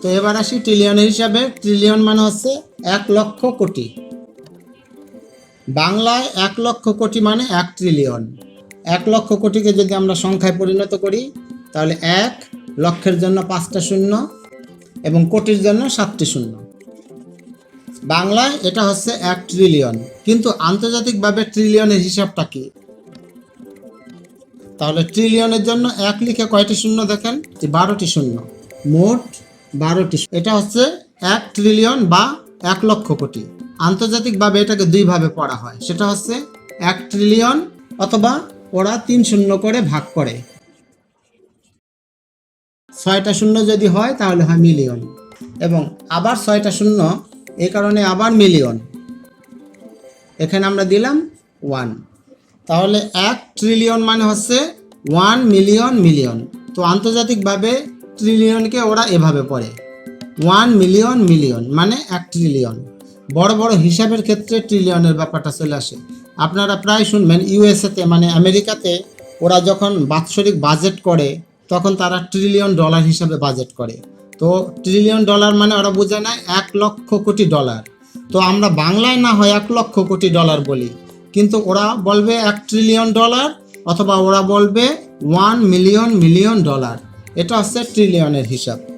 তো এবার আসি ট্রিলিয়নের হিসাবে। ট্রিলিয়ন মানে হচ্ছে এক লক্ষ কোটি। বাংলায় এক লক্ষ কোটি মানে এক ট্রিলিয়ন এক লক্ষ কোটিকে যদি আমরা সংখ্যায় পরিণত করি, তাহলে এক লক্ষের জন্য পাঁচটা শূন্য এবং কোটির জন্য সাতটি শূন্য। বাংলায় এটা হচ্ছে এক ট্রিলিয়ন কিন্তু আন্তর্জাতিকভাবে ট্রিলিয়নের হিসাবটা কি? তাহলে ট্রিলিয়নের জন্য এক লিখে কয়টি শূন্য দেখেন? বারোটি শূন্য। মোট বারোটি এটা হচ্ছে এক ট্রিলিয়ন বা এক লক্ষ কোটি। আন্তর্জাতিকভাবে এটাকে দুইভাবে পড়া হয়। সেটা হচ্ছে এক ট্রিলিয়ন অথবা ওরা তিন শূন্য করে ভাগ করে। ছয়টা শূন্য যদি হয়, তাহলে হয় মিলিয়ন এবং আবার ছয়টা শূন্য, এ কারণে আবার মিলিয়ন এখানে আমরা দিলাম ওয়ান তাহলে এক ট্রিলিয়ন মানে হচ্ছে ওয়ান মিলিয়ন মিলিয়ন তো আন্তর্জাতিকভাবে ট্রিলিয়নকে ওরা এভাবে পড়ে। ওয়ান মিলিয়ন মিলিয়ন মানে এক ট্রিলিয়ন বড় বড় হিসাবের ক্ষেত্রে ট্রিলিয়নের ব্যাপারটা চলে আসে। আপনারা প্রায় শুনবেন ইউএসএতে মানে আমেরিকাতে ওরা যখন বাৎসরিক বাজেট করে, তখন তারা ট্রিলিয়ন ডলার হিসাবে বাজেট করে। তো ট্রিলিয়ন ডলার মানে ওরা বোঝায় না, এক লক্ষ কোটি ডলার তো আমরা বাংলায় না হয় এক লক্ষ কোটি ডলার বলি। কিন্তু ওরা বলবে এক ট্রিলিয়ন ডলার অথবা ওরা বলবে ওয়ান মিলিয়ন মিলিয়ন ডলার এটা হচ্ছে ট্রিলিয়নের হিসাব।